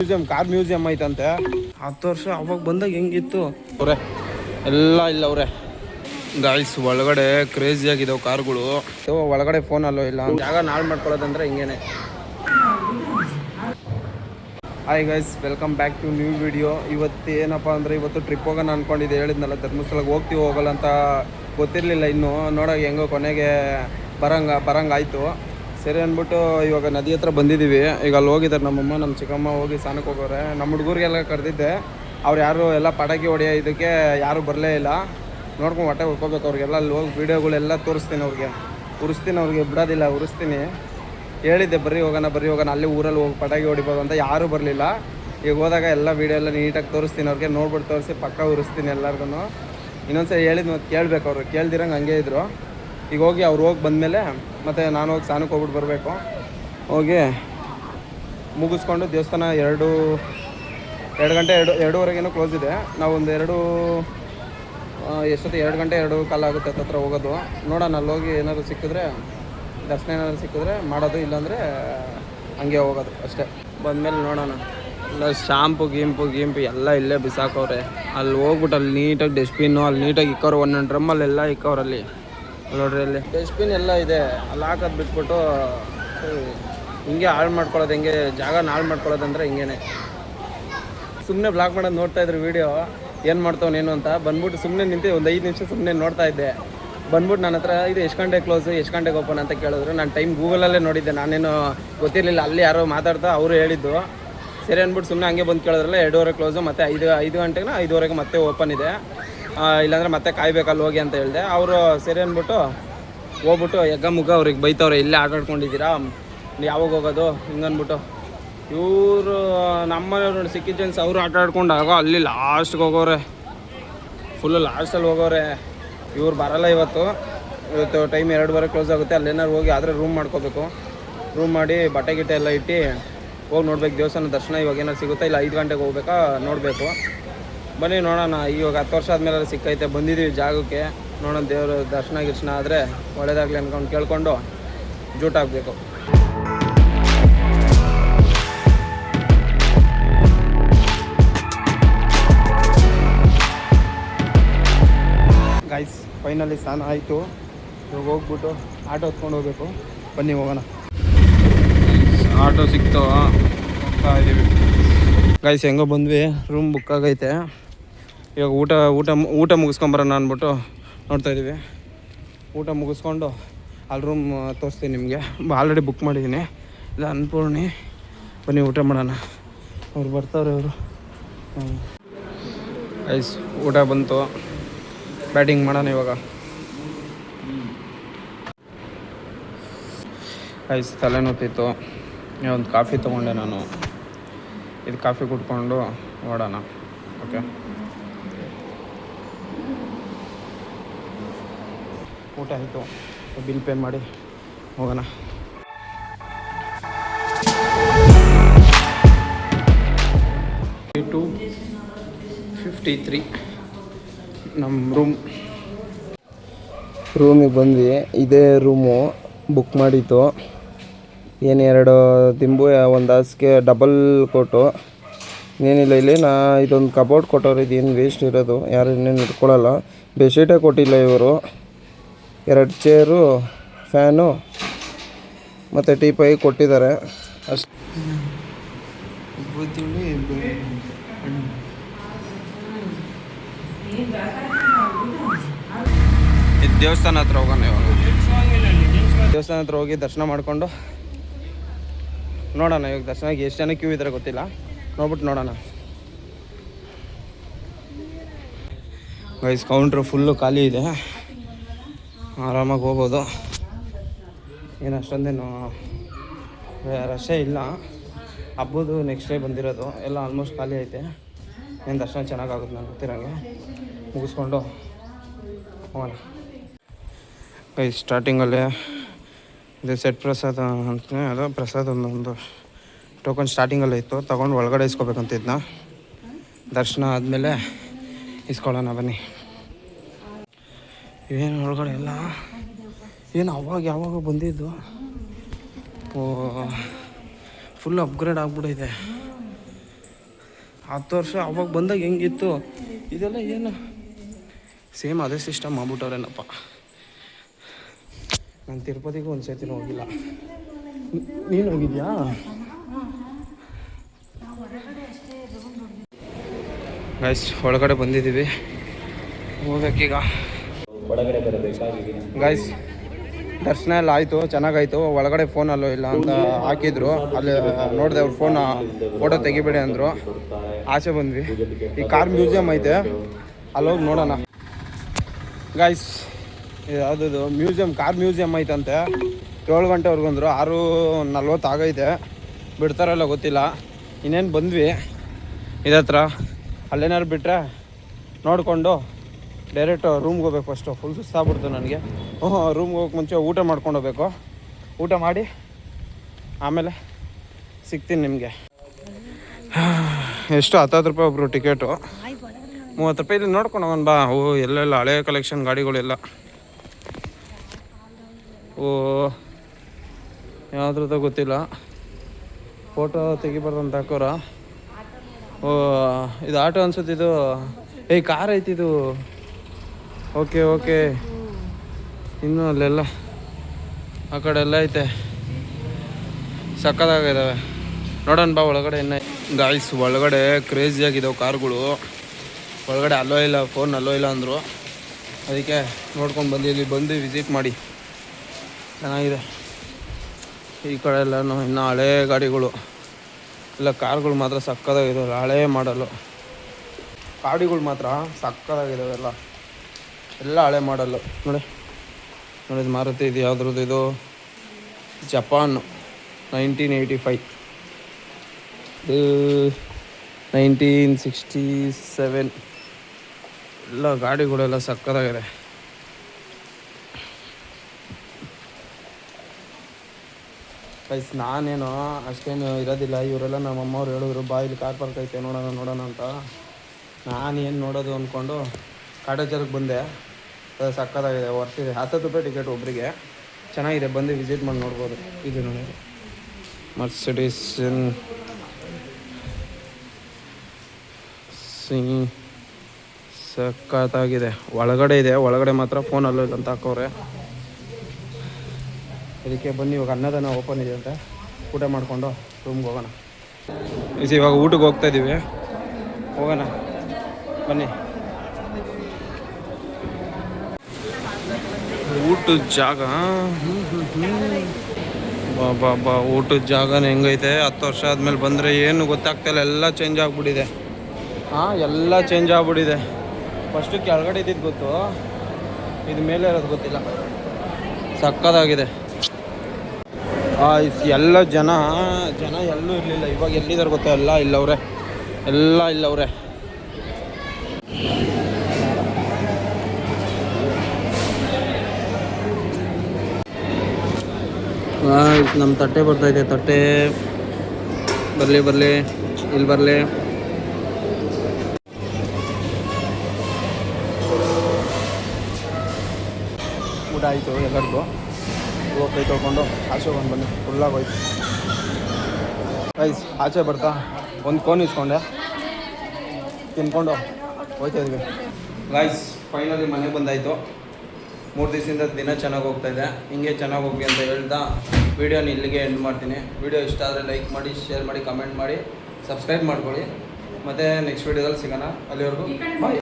Museum car museum ಐತಂತೆ. ಹತ್ತು ವರ್ಷ ಅವಾಗ ಬಂದಾಗ ಹೆಂಗಿತ್ತು? ಅವ್ರೆ ಎಲ್ಲ ಇಲ್ಲ ಅವ್ರೆ. ಗಾಯ್ಸ್ ಒಳಗಡೆ ಕ್ರೇಜಿ ಆಗಿದಾವೆ ಕಾರ್ಗಳು. ಸೊ ಒಳಗಡೆ ಫೋನ್ ಅಲ್ಲೋ ಇಲ್ಲ ಜಾಗ ನಾಳೆ ಮಾಡ್ಕೊಳ್ಳೋದಂದ್ರೆ ಹಿಂಗೇನೆ. Hi guys welcome back to new video ಇವತ್ತು ಏನಪ್ಪ ಅಂದರೆ ಇವತ್ತು ಟ್ರಿಪ್ ಹೋಗೋಣ ಅನ್ಕೊಂಡಿದ್ದೆ. ಹೇಳಿದ್ನಲ್ಲ ಧರ್ಮಸ್ಥಳಕ್ಕೆ ಹೋಗ್ತೀವಿ ಹೋಗಲ್ಲ ಅಂತ ಗೊತ್ತಿರಲಿಲ್ಲ ಇನ್ನು. ನೋಡೋಕೆ ಹೆಂಗೋ ಕೊನೆಗೆ ಬರಂಗ ಬರಂಗಾಯ್ತು. ಸರಿ ಅಂದ್ಬಿಟ್ಟು ಇವಾಗ ನದಿ ಹತ್ರ ಬಂದಿದ್ದೀವಿ. ಈಗ ಅಲ್ಲಿ ಹೋಗಿದ್ದಾರೆ ನಮ್ಮಮ್ಮ, ನಮ್ಮ ಚಿಕ್ಕಮ್ಮ ಹೋಗಿ ಸ್ನಾನಕ್ಕೆ ಹೋಗೋರೆ. ನಮ್ಮ ಹುಡುಗರಿಗೆಲ್ಲ ಕರೆದಿದ್ದೆ. ಅವ್ರು ಯಾರು ಎಲ್ಲ ಪಟಾಕಿ ಹೊಡೆಯೋ ಇದಕ್ಕೆ ಯಾರೂ ಬರಲೇ ಇಲ್ಲ. ನೋಡ್ಕೊಂಡು ಹೊಟ್ಟೆ ಉಳ್ಕೋಬೇಕು ಅವ್ರಿಗೆಲ್ಲ. ಅಲ್ಲಿ ಹೋಗಿ ವೀಡಿಯೋಗಳೆಲ್ಲ ತೋರಿಸ್ತೀನಿ ಅವ್ರಿಗೆ. ಉರಿಸ್ತೀನಿ ಅವ್ರಿಗೆ, ಬಿಡೋದಿಲ್ಲ, ಉರಿಸ್ತೀನಿ. ಹೇಳಿದ್ದೆ, ಬರ್ರಿ ಹೋಗೋಣ ಬರ್ರಿ ಹೋಗೋಣ. ಅಲ್ಲಿ ಊರಲ್ಲಿ ಹೋಗಿ ಪಟಾಕಿ ಹೊಡಿಬೋದು ಅಂತ ಯಾರೂ ಬರಲಿಲ್ಲ. ಈಗ ಹೋದಾಗ ಎಲ್ಲ ವೀಡಿಯೋ ಎಲ್ಲ ನೀಟಾಗಿ ತೋರಿಸ್ತೀನಿ ಅವ್ರಿಗೆ. ನೋಡ್ಬಿಟ್ಟು ತೋರಿಸಿ ಪಕ್ಕ ಉರಿಸ್ತೀನಿ ಎಲ್ಲರಿಗೂ ಇನ್ನೊಂದ್ಸರಿ ಹೇಳಿದ್ ಮತ್ತೆ ಕೇಳಬೇಕು ಅವರು. ಕೇಳ್ದಿರಂಗೆ ಹಂಗೆ ಇದ್ರು. ಈಗ ಹೋಗಿ ಅವ್ರು ಹೋಗಿ ಬಂದಮೇಲೆ ಮತ್ತೆ ನಾನು ಹೋಗಿ ಸ್ನಾನಕ್ಕೆ ಹೋಗ್ಬಿಟ್ಟು ಬರಬೇಕು. ಹೋಗಿ ಮುಗಿಸ್ಕೊಂಡು ದೇವಸ್ಥಾನ ಎರಡು ಎರಡು ಗಂಟೆ, ಎರಡು, ಎರಡೂವರೆಗೇನೋ ಕ್ಲೋಸ್ ಇದೆ. ನಾವು ಒಂದು ಎರಡು ಎಷ್ಟೊತ್ತು, ಎರಡು ಗಂಟೆ, ಎರಡು ಕಾಲ ಆಗುತ್ತೆ ಹತ್ರ ಹೋಗೋದು. ನೋಡೋಣ, ಅಲ್ಲಿ ಹೋಗಿ ಏನಾದರೂ ಸಿಕ್ಕಿದ್ರೆ, ದರ್ಶನ ಏನಾದರೂ ಸಿಕ್ಕಿದ್ರೆ ಮಾಡೋದು, ಇಲ್ಲಾಂದರೆ ಹಂಗೆ ಹೋಗೋದು ಅಷ್ಟೇ. ಬಂದಮೇಲೆ ನೋಡೋಣ. ಇಲ್ಲ, ಶಾಂಪು, ಗೀಂಪು ಗೀಂಪು ಎಲ್ಲ ಇಲ್ಲೇ ಬಿಸಾಕವ್ರೆ ಅಲ್ಲಿ ಹೋಗ್ಬಿಟ್ಟು ಅಲ್ಲಿ ನೀಟಾಗಿ ಡಸ್ಟ್ಬಿನ್ನು ಅಲ್ಲಿ ನೀಟಾಗಿ ಇಕ್ಕವ್ರೆ ಒಂದೊಂದು ಡ್ರಮ್ಮಲ್ಲೆಲ್ಲ ಇಕ್ಕವ್ರಲ್ಲಿ ನೋಡ್ರಿ ಅಲ್ಲಿ. ಡಸ್ಟ್ಬಿನ್ ಎಲ್ಲ ಇದೆ. ಅಲ್ಲಿ ಹಾಕೋದು ಬಿಟ್ಬಿಟ್ಟು ಹಿಂಗೆ ಹಾಳು ಮಾಡ್ಕೊಳ್ಳೋದು ಹೆಂಗೆ, ಜಾಗನ ಹಾಳು ಮಾಡ್ಕೊಳ್ಳೋದಂದ್ರೆ ಹಿಂಗೇನೆ. ಸುಮ್ಮನೆ ಬ್ಲಾಕ್ ಮಾಡೋದು ನೋಡ್ತಾ ಇದ್ರು ವೀಡಿಯೋ ಏನು ಮಾಡ್ತಾವನೇನು ಅಂತ. ಬಂದ್ಬಿಟ್ಟು ಸುಮ್ಮನೆ ನಿಂತು ಒಂದು ಐದು ನಿಮಿಷ ಸುಮ್ಮನೆ ನೋಡ್ತಾ ಇದ್ದೆ. ಬಂದ್ಬಿಟ್ಟು ನನ್ನ ಹತ್ರ, ಇದು ಎಷ್ಟು ಗಂಟೆ ಕ್ಲೋಸ್ ಎಷ್ಟು ಗಂಟೆಗೆ ಓಪನ್ ಅಂತ ಕೇಳಿದ್ರು. ನಾನು ಟೈಮ್ ಗೂಗಲಲ್ಲೇ ನೋಡಿದ್ದೆ. ನಾನೇನು ಗೊತ್ತಿರಲಿಲ್ಲ ಅಲ್ಲಿ ಯಾರೋ ಮಾತಾಡ್ತಾ ಅವರು ಹೇಳಿದ್ದು. ಸರಿ ಅಂದ್ಬಿಟ್ಟು ಸುಮ್ಮನೆ ಹಂಗೆ ಬಂದು ಕೇಳಿದ್ರಲ್ಲ, ಎರಡೂವರೆ ಕ್ಲೋಸು ಮತ್ತು ಐದು ಐದು ಗಂಟೆಗೆ ಐದುವರೆಗೆ ಮತ್ತೆ ಓಪನ್ ಇದೆ. ಇಲ್ಲಾಂದ್ರೆ ಮತ್ತೆ ಕಾಯ್ಬೇಕಲ್ಲಿ ಹೋಗಿ ಅಂತ ಹೇಳಿದೆ. ಅವರು ಸರಿ ಅಂದ್ಬಿಟ್ಟು ಹೋಗ್ಬಿಟ್ಟು ಎಗ್ಗ ಮುಗ್ಗ ಅವ್ರಿಗೆ ಬೈತವ್ರೆ, ಇಲ್ಲೇ ಆಟಾಡ್ಕೊಂಡಿದ್ದೀರಾ? ಯಾವಾಗ ಹೋಗೋದು? ಹಿಂಗನ್ಬಿಟ್ಟು ಇವರು, ನಮ್ಮನೆಯವ್ರು ಸಿಕ್ಕಿದ ಜನ್ಸ್ ಅವರು ಆಟ ಆಡ್ಕೊಂಡಾಗ ಅಲ್ಲಿ ಲಾಸ್ಟ್ಗೆ ಹೋಗೋರೆ. ಫುಲ್ಲು ಲಾಸ್ಟಲ್ಲಿ ಹೋಗೋರೆ. ಇವ್ರು ಬರಲ್ಲ ಇವತ್ತು. ಇವತ್ತು ಟೈಮ್ ಎರಡುವರೆ ಕ್ಲೋಸ್ ಆಗುತ್ತೆ. ಅಲ್ಲೇನಾರು ಹೋಗಿ ಆದರೆ ರೂಮ್ ಮಾಡ್ಕೋಬೇಕು. ರೂಮ್ ಮಾಡಿ ಬಟ್ಟೆ ಗಿಟ್ಟೆ ಎಲ್ಲ ಇಟ್ಟು ಹೋಗಿ ನೋಡ್ಬೇಕು. ದೇವಸ್ಥಾನ ದರ್ಶನ ಇವಾಗ ಏನಾರು ಸಿಗುತ್ತಾ? ಇಲ್ಲ, ಐದು ಗಂಟೆಗೆ ಹೋಗ್ಬೇಕಾ? ನೋಡಬೇಕು. ಬನ್ನಿ ನೋಡೋಣ ಇವಾಗ ಹತ್ತು ವರ್ಷ ಆದಮೇಲೆ ಸಿಕ್ಕೈತೆ ಬಂದಿದ್ದೀವಿ ಜಾಗಕ್ಕೆ. ನೋಡೋಣ ದೇವರು ದರ್ಶನ ಗಿರ್ಶನ ಆದರೆ ಒಳ್ಳೇದಾಗಲಿ ಅನ್ಕೊಂಡು ಕೇಳ್ಕೊಂಡು ಜೂಟ್ ಆಗಬೇಕು ಗಾಯ್ಸ್ ಫೈನಲಿ ಸ್ನಾನ ಆಯಿತು. ಇವಾಗ ಹೋಗ್ಬಿಟ್ಟು ಆಟೋ ಹೊತ್ಕೊಂಡು ಹೋಗ್ಬೇಕು. ಬನ್ನಿ ಹೋಗೋಣ. ಆಟೋ ಸಿಕ್ತು. ಹೋಗ್ತಾ ಇದ್ದೀವಿ ಗಾಯ್ಸ್ ಹೆಂಗೋ ಬಂದ್ವಿ. ರೂಮ್ ಬುಕ್ ಆಗೈತೆ. ಇವಾಗ ಊಟ ಊಟ ಊಟ ಮುಗಿಸ್ಕೊಂಬರೋಣ ಅಂದ್ಬಿಟ್ಟು ನೋಡ್ತಾ ಇದ್ದೀವಿ. ಊಟ ಮುಗಿಸ್ಕೊಂಡು ಅಲ್ಲಿ ರೂಮ್ ತೋರಿಸ್ತೀನಿ ನಿಮಗೆ. ಆಲ್ರೆಡಿ ಬುಕ್ ಮಾಡಿದ್ದೀನಿ. ಇದು ಅನ್ಪೂರ್ಣಿ ಬನ್ನಿ ಊಟ ಮಾಡೋಣ. ಅವ್ರು ಬರ್ತಾರೆ ಅವರು ಐಸ್ ಊಟ ಬಂತು. ಬ್ಯಾಟಿಂಗ್ ಮಾಡೋಣ ಇವಾಗ. ಐಸ್ ತಲೆನೋತಿತ್ತು. ಒಂದು ಕಾಫಿ ತೊಗೊಂಡೆ ನಾನು. ಇದು ಕಾಫಿ ಕುಡ್ಕೊಂಡು ಓಡೋಣ. ಓಕೆ ಊಟ ಆಯಿತು. ಬಿಲ್ ಪೇ ಮಾಡಿ ಹೋಗೋಣ. ಟು ಫಿಫ್ಟಿ ತ್ರೀ ನಮ್ಮ ರೂಮ್ ರೂಮಿಗೆ ಬಂದ್ವಿ. ಇದೇ ರೂಮು ಬುಕ್ ಮಾಡಿತ್ತು ಏನು ಎರಡು ದಿಂಬು, ಒಂದು ಹಾಸಿಗೆ ಡಬಲ್ ಕೊಟ್ಟು ಏನಿಲ್ಲ, ಇಲ್ಲಿ ನಾ ಇದೊಂದು ಕಬೋರ್ಡ್ ಕೊಟ್ಟವ್ರು ಏನು ವೇಸ್ಟ್ ಇರೋದು. ಯಾರು ಇನ್ನೇನು ಇಟ್ಕೊಳ್ಳಲ್ಲ ಬೆಡ್ಶೀಟೇ ಕೊಟ್ಟಿಲ್ಲ ಇವರು. ಎರಡು ಚೇರು, ಫ್ಯಾನು ಮತ್ತು ಟೀ ಪೈ ಕೊಟ್ಟಿದ್ದಾರೆ. ಅಷ್ಟು. ಇದು ದೇವಸ್ಥಾನ ಹತ್ರ ಹೋಗೋಣ ಇವಾಗ. ದೇವಸ್ಥಾನ ಹತ್ರ ಹೋಗಿ ದರ್ಶನ ಮಾಡಿಕೊಂಡು ನೋಡೋಣ ಇವಾಗ ದರ್ಶನಕ್ಕೆ ಎಷ್ಟು ಜನ ಕ್ಯೂ ಇದ್ದಾರೆ ಗೊತ್ತಿಲ್ಲ. ನೋಡ್ಬಿಟ್ಟು ನೋಡೋಣ. ಗೈಸ್ ಕೌಂಟ್ರು ಫುಲ್ಲು ಖಾಲಿ ಇದೆ. ಆರಾಮಾಗಿ ಹೋಗ್ಬೋದು. ಏನು ಅಷ್ಟೊಂದೇನು ರಶೇ ಇಲ್ಲ. ಹಬ್ಬದು ನೆಕ್ಸ್ಟ್ ಡೇ ಬಂದಿರೋದು. ಎಲ್ಲ ಆಲ್ಮೋಸ್ಟ್ ಖಾಲಿ ಐತೆ. ಏನು ದರ್ಶನ ಚೆನ್ನಾಗಾಗುತ್ತೆ ನಾನು ಗೊತ್ತಿರಂಗೆ. ಮುಗಿಸ್ಕೊಂಡು ಹೋಗೋಣ. ಕೈ ಸ್ಟಾರ್ಟಿಂಗಲ್ಲೇ ಇದು ಸೆಟ್ ಪ್ರಸಾದ ಅಂತ ಅದು ಪ್ರಸಾದ ಒಂದೊಂದು ಟೋಕನ್ ಸ್ಟಾರ್ಟಿಂಗಲ್ಲೇ ಇತ್ತು. ತೊಗೊಂಡು ಒಳಗಡೆ ಇಸ್ಕೋಬೇಕಂತಿದ್ದ ದರ್ಶನ ಆದಮೇಲೆ ಇಸ್ಕೊಳ್ಳೋಣ ಬನ್ನಿ. ಏನು ಒಳಗಡೆ ಎಲ್ಲ ಏನು ಅವಾಗ ಯಾವಾಗ ಬಂದಿದ್ದು? ಓ ಫುಲ್ ಅಪ್ಗ್ರೇಡ್ ಆಗ್ಬಿಟ್ಟಿದೆ. ಹತ್ತು ವರ್ಷ ಅವಾಗ ಬಂದಾಗ ಹೆಂಗಿತ್ತು? ಇದೆಲ್ಲ ಏನು? ಸೇಮ್ ಅದೇ ಸಿಸ್ಟಮ್ ಆಗ್ಬಿಟ್ಟವ್ರೇನಪ್ಪ. ನಾನು ತಿರುಪತಿಗೂ ಒಂದು ಸತಿನೂ ಹೋಗಿಲ್ಲ. ನೀನು ಹೋಗಿದ್ಯಾ? ಗೈಸ್ ಒಳಗಡೆ ಬಂದಿದ್ದೀವಿ. ಹೋಗ್ಬೇಕೀಗ. ಒಳಗಡೆ ಗೈಸ್ ದರ್ಶನ ಎಲ್ಲ ಆಯಿತು, ಚೆನ್ನಾಗಾಯ್ತು. ಒಳಗಡೆ ಫೋನ್ ಅಲ್ಲೋ ಇಲ್ಲ ಅಂತ ಹಾಕಿದ್ರು. ಅಲ್ಲಿ ನೋಡಿದೆ ಅವ್ರ ಫೋನ್ ಫೋಟೋ ತೆಗಿಬೇಡಿ ಅಂದರು. ಆಚೆ ಬಂದ್ವಿ. ಈ ಕಾರ್ ಮ್ಯೂಸಿಯಂ ಐತೆ. ಅಲ್ಲೋಗಿ ನೋಡೋಣ. ಗಾಯ್ಸ್ ಯಾವುದದು? ಮ್ಯೂಸಿಯಂ ಕಾರ್ ಮ್ಯೂಸಿಯಂ ಐತಂತೆ. ಏಳು ಗಂಟೆವರೆಗೂ ಅಂದರು. ಆರು ನಲ್ವತ್ತು ಆಗೈತೆ. ಬಿಡ್ತಾರಲ್ಲ ಗೊತ್ತಿಲ್ಲ. ಇನ್ನೇನು ಬಂದ್ವಿ. ಇದತ್ರ ಅಲ್ಲೇನಾದ್ರು ಬಿಟ್ಟರೆ ನೋಡಿಕೊಂಡು ಡೈರೆಕ್ಟ್ ರೂಮ್ಗೆ ಹೋಗ್ಬೇಕು ಫಸ್ಟು ಫುಲ್ ಸುಸ್ತಾಗ್ಬಿಡ್ತು ನನಗೆ. ಹ್ಞೂ ರೂಮ್ಗೆ ಹೋಗಕ್ಕೆ ಮುಂಚೆ ಊಟ ಮಾಡ್ಕೊಂಡು ಹೋಗ್ಬೇಕು. ಊಟ ಮಾಡಿ, ಆಮೇಲೆ ಸಿಗ್ತೀನಿ ನಿಮಗೆ. ಎಷ್ಟು ಹತ್ತತ್ತು ರೂಪಾಯಿ ಒಬ್ಬರು ಟಿಕೆಟು ಮೂವತ್ತು ರೂಪಾಯಿ ಇಲ್ಲಿ ನೋಡ್ಕೊಂಡು ಹೋಗೋಣ ಬಾ. ಓ, ಎಲ್ಲೆಲ್ಲ ಹಳೆ ಕಲೆಕ್ಷನ್ ಗಾಡಿಗಳೆಲ್ಲ. ಓ, ಯಾವ್ದ್ರದ್ದು ಗೊತ್ತಿಲ್ಲ. ಫೋಟೋ ತೆಗಿಬಾರ್ದಂತ ಹಾಕೋರ. ಓ, ಇದು ಆಟೋ ಅನ್ಸುತ್ತಿದ್ದು ಏಯ್ ಕಾರ್ ಐತಿ ಇದು. Okay okay. ಇನ್ನೂ ಅಲ್ಲೆಲ್ಲ ಆ ಕಡೆ ಎಲ್ಲ ಐತೆ. ಸಕ್ಕದಾಗಿದ್ದಾವೆ ನೋಡೋಣ ಬಾ, ಒಳಗಡೆ ಇನ್ನ ಗಾಯ್ಸ್ ಒಳಗಡೆ ಕ್ರೇಜಿ ಆಗಿದ್ದಾವೆ ಕಾರ್ಗಳು. ಒಳಗಡೆ ಅಲ್ಲೋ ಇಲ್ಲ ಫೋನ್ ಅಲ್ಲೋ ಇಲ್ಲ ಅಂದರು. ಅದಕ್ಕೆ ನೋಡ್ಕೊಂಡು ಬಂದು ಇಲ್ಲಿ ಬಂದು ವಿಸಿಟ್ ಮಾಡಿ. ಚೆನ್ನಾಗಿದೆ. ಈ ಕಡೆ ಎಲ್ಲ ಇನ್ನೂ ಹಳೇ ಗಾಡಿಗಳು. ಇಲ್ಲ, ಕಾರ್ಗಳು ಮಾತ್ರ ಸಕ್ಕದಾಗಿದ್ದಾವೆ ಹಳೇ ಮಾಡಲು. ಗಾಡಿಗಳು ಮಾತ್ರ ಸಕ್ಕದಾಗಿದ್ದಾವೆ ಎಲ್ಲ ಹಳೆ ಮಾಡಲ್ಲ. ನೋಡಿ. ನೋಡಿ ಮಾರುತಿ ಇದು ಯಾವುದ್ರದ್ದು ಇದು? Japan nineteen eighty five. ಇದು ನೈನ್ಟೀನ್ ಸಿಕ್ಸ್ಟಿ ಸೆವೆನ್. ಎಲ್ಲ ಗಾಡಿಗಳೆಲ್ಲ ಸಕ್ಕತ್ತಾಗಿದೆ ಗೈಸ್, ನಾನೇನು ಅಷ್ಟೇನು ಇರೋದಿಲ್ಲ. ಇವರೆಲ್ಲ ನಮ್ಮ ಅಮ್ಮವ್ರು ಹೇಳಿದ್ರು, ಬಾ ಕಾರ್ ಪಾರ್ಕ್ ಐತೆ, ನೋಡೋಣ ನೋಡೋಣ ಅಂತ. ನಾನು ಏನು ನೋಡೋದು ಅಂದ್ಕೊಂಡು ಕಾಟೇಜರ್ಗೆ ಬಂದೆ. ಸಕ್ಕತ್ತಾಗಿದೆ ವರ್ತಿದೆ ಹತ್ತತ್ತು ರೂಪಾಯಿ ಟಿಕೆಟ್ ಒಬ್ಬರಿಗೆ ಚೆನ್ನಾಗಿದೆ, ಬಂದು ವಿಸಿಟ್ ಮಾಡಿ ನೋಡ್ಬೋದು. ಇದು ನೋಡಿ. ಮರ್ಸಿಡೀಸ್ ಸಿ ಸಕ್ಕತ್ತಾಗಿದೆ. ಒಳಗಡೆ ಇದೆ, ಒಳಗಡೆ ಮಾತ್ರ ಫೋನ್ ಅಲ್ಲೋ ಇಲ್ಲ ಅಂತ ಹಾಕೋರೆ. ಇದಕ್ಕೆ ಬನ್ನಿ, ಇವಾಗ ಅನ್ನದಾನ ಓಪನ್ ಇದೆ ಅಂತ. ಊಟ ಮಾಡಿಕೊಂಡು ರೂಮ್ಗೆ ಹೋಗೋಣ. ಇವಾಗ ಊಟಕ್ಕೆ ಹೋಗ್ತಾ ಇದ್ದೀವಿ ಹೋಗೋಣ. ಬನ್ನಿ. ಊಟದ ಜಾಗ. ಬಾ ಬಾ ಬಾ, ಊಟದ ಜಾಗನ ಹೆಂಗೈತೆ? ಹತ್ತು ವರ್ಷ ಆದ್ಮೇಲೆ ಬಂದರೆ ಏನು ಗೊತ್ತಾಗ್ತಾಯಿಲ್ಲ ಎಲ್ಲ ಚೇಂಜ್ ಆಗ್ಬಿಟ್ಟಿದೆ. ಹಾಂ, ಎಲ್ಲ ಚೇಂಜ್ ಆಗ್ಬಿಟ್ಟಿದೆ. ಫಸ್ಟು ಕೆಳಗಡೆ ಇದ್ದಿದ್ದು ಗೊತ್ತು. ಇದು ಮೇಲೆ ಇರೋದು ಗೊತ್ತಿಲ್ಲ. ಸಕ್ಕದಾಗಿದೆ. ಎಲ್ಲ ಜನ ಜನ ಎಲ್ಲೂ ಇರಲಿಲ್ಲ. ಇವಾಗ ಎಲ್ಲಿದ್ದಾರೆ ಗೊತ್ತಾ? ಎಲ್ಲ ಇಲ್ಲವ್ರೆ. ಎಲ್ಲ ಇಲ್ಲವ್ರೆ. ನಮ್ಮ ತಟ್ಟೆ ಬರ್ತೈತೆ ತಟ್ಟೆ. ಬರಲಿ ಬರಲಿ ಇಲ್ಲಿ ಬರಲಿ. ಊಟ ಆಯಿತು ಎಲ್ಲರಿಗೂ ಕೈ ತೊಳ್ಕೊಂಡು ಆಚೆ ಬಂದು ಬನ್ನಿ ಫುಲ್ಲಾಗಿ ಹೋಯ್ತು. ರೈಸ್ ಆಚೆ ಬರ್ತಾ ಒಂದು ಕೋನ್ ಇಸ್ಕೊಂಡೆ. ತಿನ್ಕೊಂಡು ಹೋಯ್ತಾ ಇದ್ವಿ. ರೈಸ್ ಫೈನಲಿ ಮನೆಗೆ ಬಂದಾಯಿತು. ಮೂರು ದಿವಸದಿಂದ ದಿನ ಚೆನ್ನಾಗಿ ಹೋಗ್ತಾ ಇದೆ. ಹಿಂಗೆ ಚೆನ್ನಾಗಿ ಹೋಗಿ ಅಂತ ಹೇಳ್ತಾ ವೀಡಿಯೋನ ಇಲ್ಲಿಗೆ ಎಂಡ್ ಮಾಡ್ತೀನಿ. ವಿಡಿಯೋ ಇಷ್ಟ ಆದರೆ ಲೈಕ್ ಮಾಡಿ ಶೇರ್ ಮಾಡಿ ಕಮೆಂಟ್ ಮಾಡಿ ಸಬ್ಸ್ಕ್ರೈಬ್ ಮಾಡ್ಕೊಳ್ಳಿ. ಮತ್ತು ನೆಕ್ಸ್ಟ್ ವೀಡಿಯೋದಲ್ಲಿ ಸಿಗೋಣ. ಅಲ್ಲಿವರೆಗೂ ಬಾಯ್